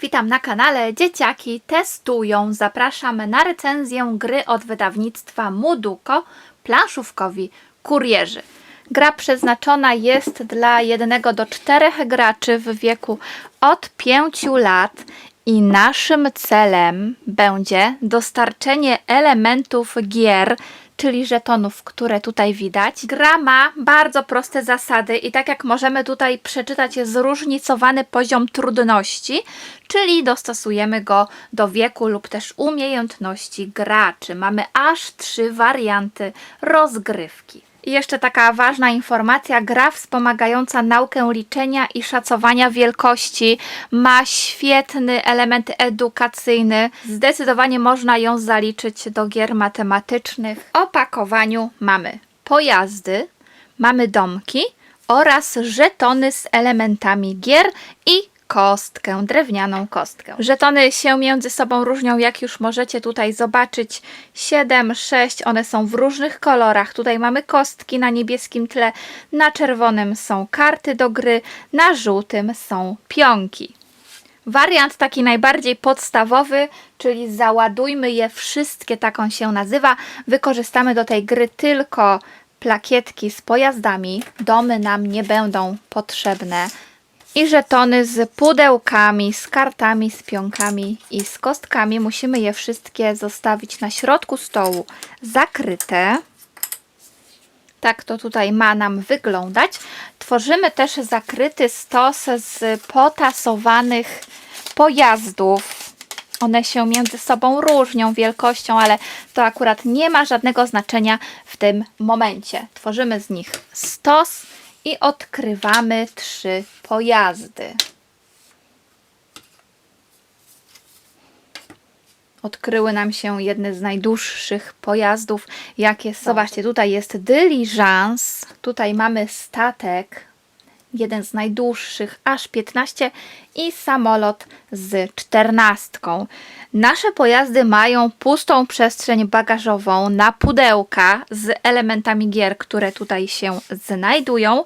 Witam na kanale Dzieciaki testują. Zapraszam na recenzję gry od wydawnictwa Muduko planszówkowi Kurierzy. Gra przeznaczona jest dla 1 do 4 graczy w wieku od 5 lat i naszym celem będzie dostarczenie elementów gier czyli żetonów, które tutaj widać. Gra ma bardzo proste zasady i tak jak możemy tutaj przeczytać jest zróżnicowany poziom trudności, czyli dostosujemy go do wieku lub też umiejętności graczy. Mamy aż trzy warianty rozgrywki. I jeszcze taka ważna informacja, gra wspomagająca naukę liczenia i szacowania wielkości ma świetny element edukacyjny. Zdecydowanie można ją zaliczyć do gier matematycznych. W opakowaniu mamy pojazdy, mamy domki oraz żetony z elementami gier i kostkę, drewnianą kostkę. Żetony się między sobą różnią, jak już możecie tutaj zobaczyć. 7, 6, one są w różnych kolorach. Tutaj mamy kostki na niebieskim tle, na czerwonym są karty do gry, na żółtym są pionki. Wariant taki najbardziej podstawowy, czyli załadujmy je wszystkie, tak on się nazywa. Wykorzystamy do tej gry tylko plakietki z pojazdami. Domy nam nie będą potrzebne. I żetony z pudełkami, z kartami, z pionkami i z kostkami. Musimy je wszystkie zostawić na środku stołu zakryte. Tak to tutaj ma nam wyglądać. Tworzymy też zakryty stos z potasowanych pojazdów. One się między sobą różnią wielkością, ale to akurat nie ma żadnego znaczenia w tym momencie. Tworzymy z nich stos i odkrywamy trzy pojazdy. Odkryły nam się jedne z najdłuższych pojazdów, jakie są. Zobaczcie, tutaj jest dyliżans, tutaj mamy statek, jeden z najdłuższych, aż 15 i samolot z 14. Nasze pojazdy mają pustą przestrzeń bagażową na pudełka z elementami gier, które tutaj się znajdują.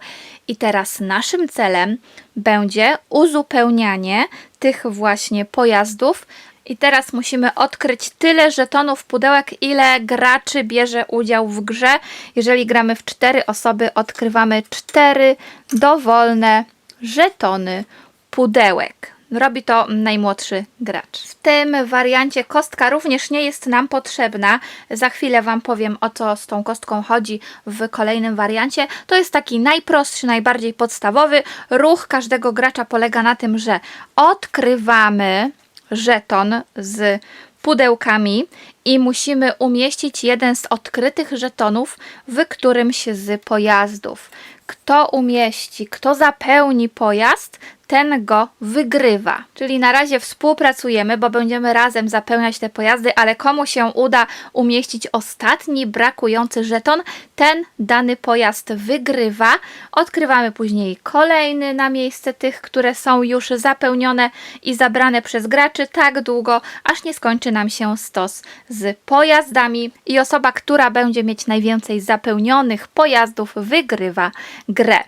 I teraz naszym celem będzie uzupełnianie tych właśnie pojazdów. I teraz musimy odkryć tyle żetonów pudełek, ile graczy bierze udział w grze. Jeżeli gramy w cztery osoby, odkrywamy cztery dowolne żetony pudełek. Robi to najmłodszy gracz. W tym wariancie kostka również nie jest nam potrzebna. Za chwilę Wam powiem o co z tą kostką chodzi w kolejnym wariancie. To jest taki najprostszy, najbardziej podstawowy. Ruch każdego gracza polega na tym, że odkrywamy żeton z pudełkami i musimy umieścić jeden z odkrytych żetonów w którymś z pojazdów. Kto umieści, kto zapełni pojazd, ten go wygrywa. Czyli na razie współpracujemy, bo będziemy razem zapełniać te pojazdy, ale komu się uda umieścić ostatni brakujący żeton, ten dany pojazd wygrywa. Odkrywamy później kolejny na miejsce tych, które są już zapełnione i zabrane przez graczy tak długo, aż nie skończy nam się stos z pojazdami i osoba, która będzie mieć najwięcej zapełnionych pojazdów, wygrywa grę.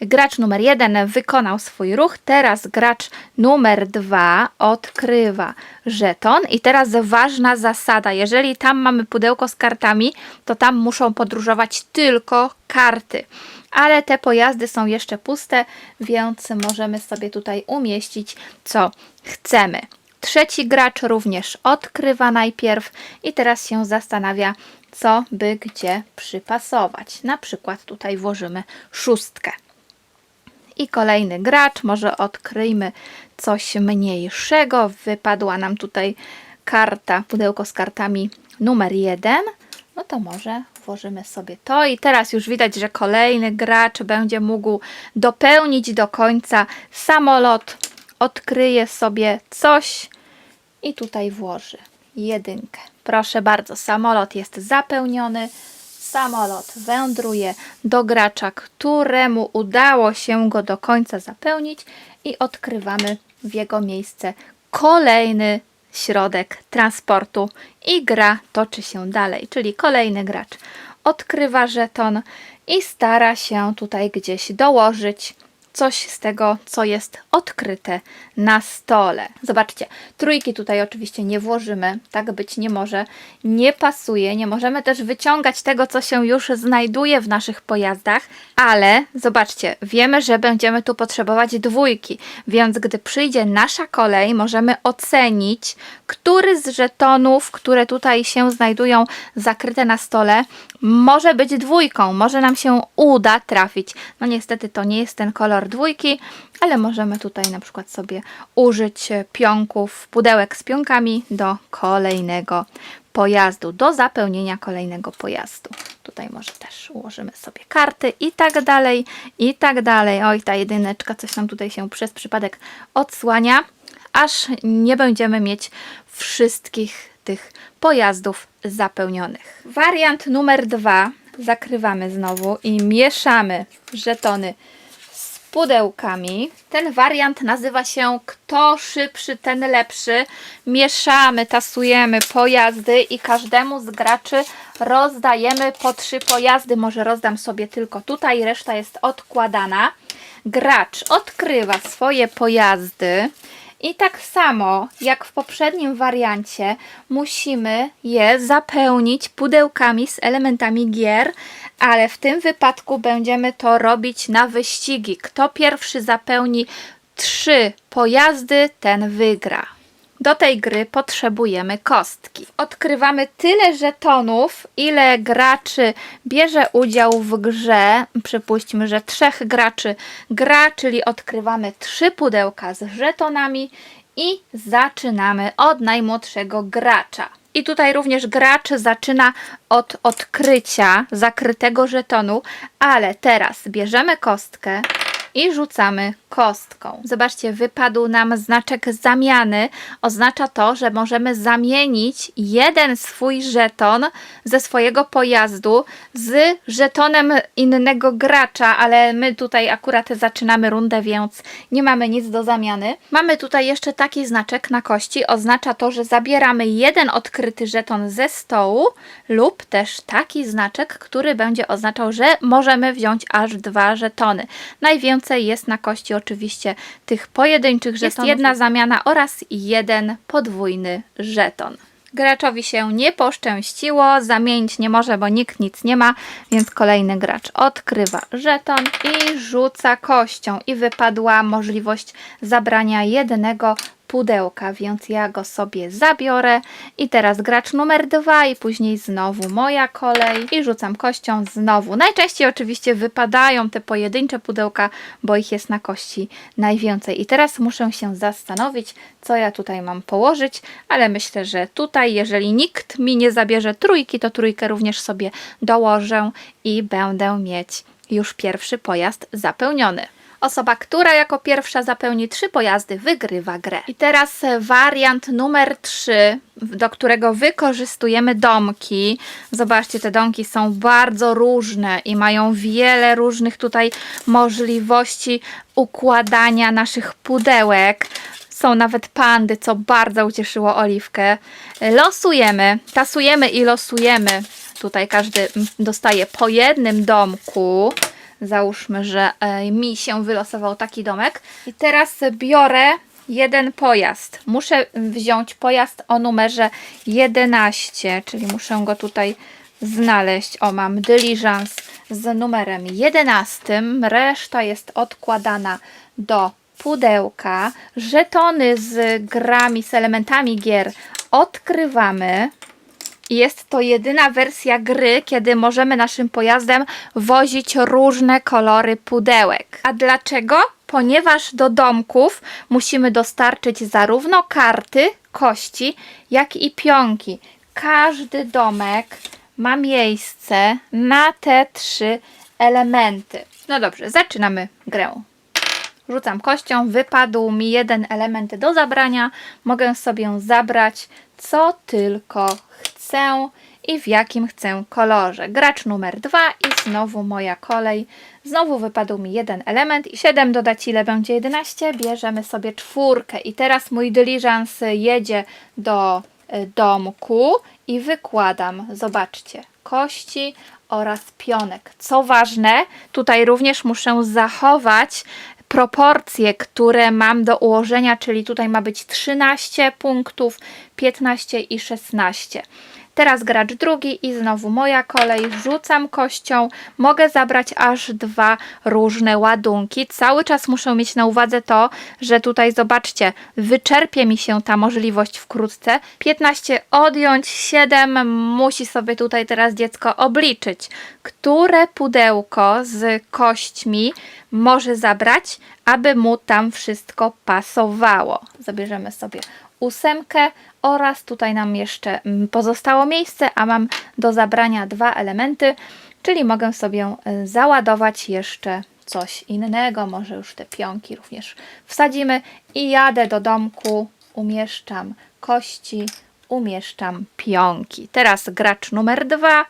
Gracz numer jeden wykonał swój ruch, teraz gracz numer dwa odkrywa żeton i teraz ważna zasada, jeżeli tam mamy pudełko z kartami, to tam muszą podróżować tylko karty. Ale te pojazdy są jeszcze puste, więc możemy sobie tutaj umieścić co chcemy. Trzeci gracz również odkrywa najpierw i teraz się zastanawia, co by gdzie przypasować. Na przykład tutaj włożymy szóstkę. I kolejny gracz, może odkryjmy coś mniejszego. Wypadła nam tutaj karta, pudełko z kartami numer jeden. No to może włożymy sobie to i teraz już widać, że kolejny gracz będzie mógł dopełnić do końca samolot. Odkryje sobie coś i tutaj włoży jedynkę. Proszę bardzo, samolot jest zapełniony. Samolot wędruje do gracza, któremu udało się go do końca zapełnić i odkrywamy w jego miejsce kolejny środek transportu i gra toczy się dalej, czyli kolejny gracz odkrywa żeton i stara się tutaj gdzieś dołożyć coś z tego, co jest odkryte na stole. Zobaczcie, trójki tutaj oczywiście nie włożymy, tak być nie może, nie pasuje, nie możemy też wyciągać tego, co się już znajduje w naszych pojazdach, ale zobaczcie, wiemy, że będziemy tu potrzebować dwójki, więc gdy przyjdzie nasza kolej, możemy ocenić, który z żetonów, które tutaj się znajdują zakryte na stole, może być dwójką, może nam się uda trafić. No niestety to nie jest ten kolor dwójki, ale możemy tutaj na przykład sobie użyć pionków, pudełek z pionkami do kolejnego pojazdu, do zapełnienia kolejnego pojazdu. Tutaj może też ułożymy sobie karty i tak dalej, i tak dalej. Oj, ta jedyneczka coś nam tutaj się przez przypadek odsłania, aż nie będziemy mieć wszystkich tych pojazdów zapełnionych. Wariant numer dwa zakrywamy znowu i mieszamy żetony pudełkami. Ten wariant nazywa się Kto szybszy, ten lepszy. Mieszamy, tasujemy pojazdy i każdemu z graczy rozdajemy po trzy pojazdy. Może rozdam sobie tylko tutaj, reszta jest odkładana. Gracz odkrywa swoje pojazdy. I tak samo jak w poprzednim wariancie musimy je zapełnić pudełkami z elementami gier, ale w tym wypadku będziemy to robić na wyścigi. Kto pierwszy zapełni trzy pojazdy, ten wygra. Do tej gry potrzebujemy kostki. Odkrywamy tyle żetonów, ile graczy bierze udział w grze. Przypuśćmy, że trzech graczy gra, czyli odkrywamy trzy pudełka z żetonami i zaczynamy od najmłodszego gracza. I tutaj również gracz zaczyna od odkrycia zakrytego żetonu, ale teraz bierzemy kostkę i rzucamy kostką. Zobaczcie, wypadł nam znaczek zamiany. Oznacza to, że możemy zamienić jeden swój żeton ze swojego pojazdu z żetonem innego gracza, ale my tutaj akurat zaczynamy rundę, więc nie mamy nic do zamiany. Mamy tutaj jeszcze taki znaczek na kości. Oznacza to, że zabieramy jeden odkryty żeton ze stołu lub też taki znaczek, który będzie oznaczał, że możemy wziąć aż dwa żetony. Najwięcej jest na kości tych pojedynczych żetonów. Jest jedna zamiana oraz jeden podwójny żeton. Graczowi się nie poszczęściło, zamienić nie może, bo nikt nic nie ma, więc kolejny gracz odkrywa żeton i rzuca kością i wypadła możliwość zabrania jednego pudełka, więc ja go sobie zabiorę i teraz gracz numer dwa i później znowu moja kolej i rzucam kością znowu. Najczęściej oczywiście wypadają te pojedyncze pudełka, bo ich jest na kości najwięcej. I teraz muszę się zastanowić, co ja tutaj mam położyć, ale myślę, że tutaj, jeżeli nikt mi nie zabierze trójki, to trójkę również sobie dołożę i będę mieć już pierwszy pojazd zapełniony. Osoba, która jako pierwsza zapełni trzy pojazdy, wygrywa grę. I teraz e, wariant numer 3, do którego wykorzystujemy domki. Zobaczcie, te domki są bardzo różne i mają wiele różnych tutaj możliwości układania naszych pudełek. Są nawet pandy, co bardzo ucieszyło Oliwkę. Losujemy, tasujemy i losujemy. Tutaj każdy mm, dostaje po jednym domku. Załóżmy, że e, mi się wylosował taki domek. I teraz biorę jeden pojazd. Muszę wziąć pojazd o numerze 11, czyli muszę go tutaj znaleźć. O, mam dyliżans z numerem 11. Reszta jest odkładana do pudełka. Żetony z grami, z elementami gier odkrywamy. Jest to jedyna wersja gry, kiedy możemy naszym pojazdem wozić różne kolory pudełek. A dlaczego? Ponieważ do domków musimy dostarczyć zarówno karty, kości, jak i pionki. Każdy domek ma miejsce na te trzy elementy. No dobrze, zaczynamy grę. Rzucam kością, wypadł mi jeden element do zabrania. Mogę sobie zabrać co tylko chcę i w jakim chcę kolorze. Gracz numer dwa i znowu moja kolej. Znowu wypadł mi jeden element i 7 dodać ile będzie 11. Bierzemy sobie czwórkę i teraz mój dyliżans jedzie do y, domku i wykładam, zobaczcie, kości oraz pionek. Co ważne, tutaj również muszę zachować proporcje, które mam do ułożenia, czyli tutaj ma być 13 punktów, 15 i 16. Teraz gracz drugi i znowu moja kolej. Rzucam kością. Mogę zabrać aż dwa różne ładunki. Cały czas muszę mieć na uwadze to, że tutaj zobaczcie, wyczerpie mi się ta możliwość wkrótce. 15 odjąć, 7 musi sobie tutaj teraz dziecko obliczyć, które pudełko z kośćmi może zabrać, aby mu tam wszystko pasowało. Zabierzemy sobie ósemkę oraz tutaj nam jeszcze mm, pozostało miejsce, a mam do zabrania dwa elementy, czyli mogę sobie y, załadować jeszcze coś innego, może już te pionki również wsadzimy i jadę do domku, umieszczam kości, umieszczam pionki. Teraz gracz numer dwa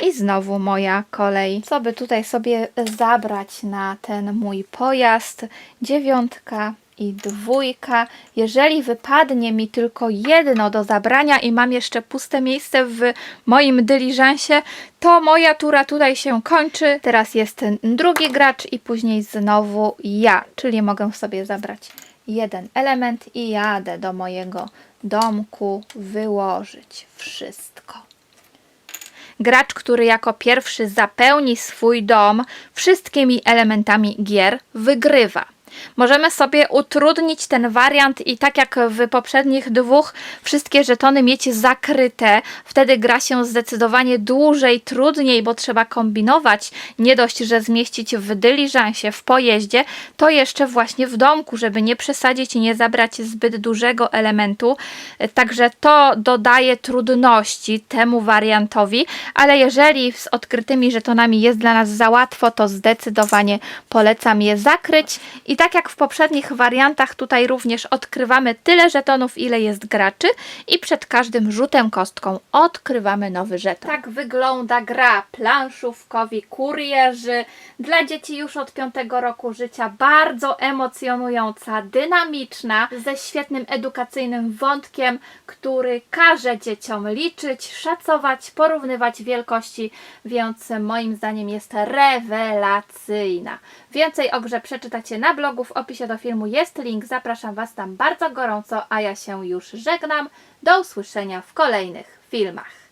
i znowu moja kolej. Co by tutaj sobie zabrać na ten mój pojazd? Dziewiątka i dwójka. Jeżeli wypadnie mi tylko jedno do zabrania i mam jeszcze puste miejsce w moim dyliżansie, to moja tura tutaj się kończy. Teraz jest drugi gracz i później znowu ja, czyli mogę sobie zabrać jeden element i jadę do mojego domku wyłożyć wszystko. Gracz, który jako pierwszy zapełni swój dom wszystkimi elementami gier, wygrywa. Możemy sobie utrudnić ten wariant i tak jak w poprzednich dwóch, wszystkie żetony mieć zakryte. Wtedy gra się zdecydowanie dłużej, trudniej, bo trzeba kombinować. Nie dość, że zmieścić w dyliżansie, w pojeździe, to jeszcze właśnie w domku, żeby nie przesadzić i nie zabrać zbyt dużego elementu. Także to dodaje trudności temu wariantowi, ale jeżeli z odkrytymi żetonami jest dla nas za łatwo, to zdecydowanie polecam je zakryć. I tak jak w poprzednich wariantach, tutaj również odkrywamy tyle żetonów, ile jest graczy i przed każdym rzutem kostką odkrywamy nowy żeton. Tak wygląda gra planszówkowi kurierzy dla dzieci już od 5 roku życia. Bardzo emocjonująca, dynamiczna, ze świetnym edukacyjnym wątkiem, który każe dzieciom liczyć, szacować, porównywać wielkości, więc moim zdaniem jest rewelacyjna. Więcej o grze przeczytacie na blogu, w opisie do filmu jest link, zapraszam Was tam bardzo gorąco, a ja się już żegnam. Do usłyszenia w kolejnych filmach.